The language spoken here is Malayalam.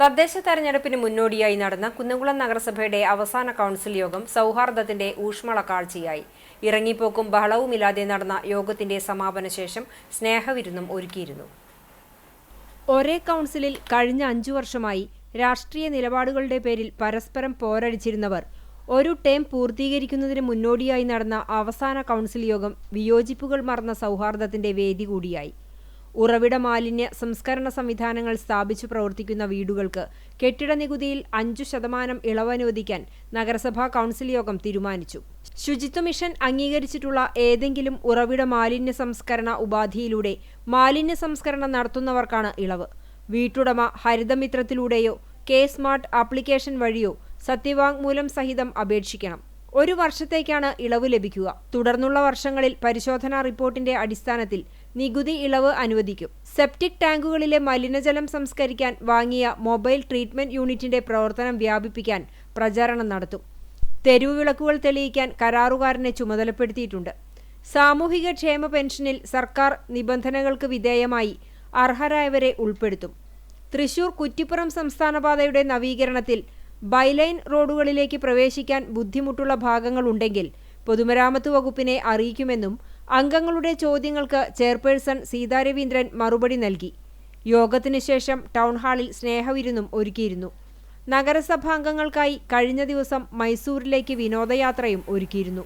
തദ്ദേശ തെരഞ്ഞെടുപ്പിന് മുന്നോടിയായി നടന്ന കുന്നംകുളം നഗരസഭയുടെ അവസാന കൗൺസിൽ യോഗം സൗഹാർദ്ദത്തിന്റെ ഊഷ്മള കാഴ്ചയായി. ഇറങ്ങിപ്പോക്കും ബഹളവുമില്ലാതെ നടന്ന യോഗത്തിന്റെ സമാപന ശേഷം സ്നേഹവിരുന്നും ഒരുക്കിയിരുന്നു. ഒരേ കൗൺസിലിൽ കഴിഞ്ഞ അഞ്ചു വർഷമായി രാഷ്ട്രീയ നിലപാടുകളുടെ പേരിൽ പരസ്പരം പോരടിച്ചിരുന്നവർ ഒരു ടേം പൂർത്തീകരിക്കുന്നതിന് മുന്നോടിയായി നടന്ന അവസാന കൗൺസിൽ യോഗം വിയോജിപ്പുകൾ മറന്ന സൗഹാർദ്ദത്തിന്റെ വേദി കൂടിയായി. ഉറവിട മാലിന്യ സംസ്കരണ സംവിധാനങ്ങൾ സ്ഥാപിച്ചു പ്രവർത്തിക്കുന്ന വീടുകൾക്ക് കെട്ടിട നികുതിയിൽ അഞ്ചു ശതമാനം ഇളവ് അനുവദിക്കാൻ നഗരസഭാ കൗൺസിൽ യോഗം തീരുമാനിച്ചു. ശുചിത്വ മിഷൻ അംഗീകരിച്ചിട്ടുള്ള ഏതെങ്കിലും ഉറവിട മാലിന്യ സംസ്കരണ ഉപാധിയിലൂടെ മാലിന്യ സംസ്കരണം നടത്തുന്നവർക്കാണ് ഇളവ്. വീട്ടുടമ ഹരിതമിത്രത്തിലൂടെയോ കെ സ്മാർട്ട് ആപ്ലിക്കേഷൻ വഴിയോ സത്യവാങ്മൂലം സഹിതം അപേക്ഷിക്കണം. ഒരു വർഷത്തേക്കാണ് ഇളവ് ലഭിക്കുക. തുടർന്നുള്ള വർഷങ്ങളിൽ പരിശോധനാ റിപ്പോർട്ടിന്റെ അടിസ്ഥാനത്തിൽ നികുതി ഇളവ് അനുവദിക്കും. സെപ്റ്റിക് ടാങ്കുകളിലെ മലിനജലം സംസ്കരിക്കാൻ വാങ്ങിയ മൊബൈൽ ട്രീറ്റ്മെന്റ് യൂണിറ്റിന്റെ പ്രവർത്തനം വ്യാപിപ്പിക്കാൻ പ്രചാരണം നടത്തും. തെരുവ് വിളക്കുകൾ തെളിയിക്കാൻ കരാറുകാരനെ ചുമതലപ്പെടുത്തിയിട്ടുണ്ട്. സാമൂഹിക ക്ഷേമ പെൻഷനിൽ സർക്കാർ നിബന്ധനകൾക്ക് വിധേയമായി അർഹരായവരെ ഉൾപ്പെടുത്തും. തൃശൂർ കുറ്റിപ്പുറം സംസ്ഥാനപാതയുടെ നവീകരണത്തിൽ ബൈലൈൻ റോഡുകളിലേക്ക് പ്രവേശിക്കാൻ ബുദ്ധിമുട്ടുള്ള ഭാഗങ്ങളുണ്ടെങ്കിൽ പൊതുമരാമത്ത് വകുപ്പിനെ അറിയിക്കുമെന്നും അംഗങ്ങളുടെ ചോദ്യങ്ങൾക്ക് ചെയർപേഴ്സൺ സീതാ രവീന്ദ്രൻ മറുപടി നൽകി. യോഗത്തിനു ശേഷം ടൗൺഹാളിൽ സ്നേഹവിരുന്നും ഒരുക്കിയിരുന്നു. നഗരസഭാംഗങ്ങൾക്കായി കഴിഞ്ഞ ദിവസം മൈസൂരിലേക്ക് വിനോദയാത്രയും ഒരുക്കിയിരുന്നു.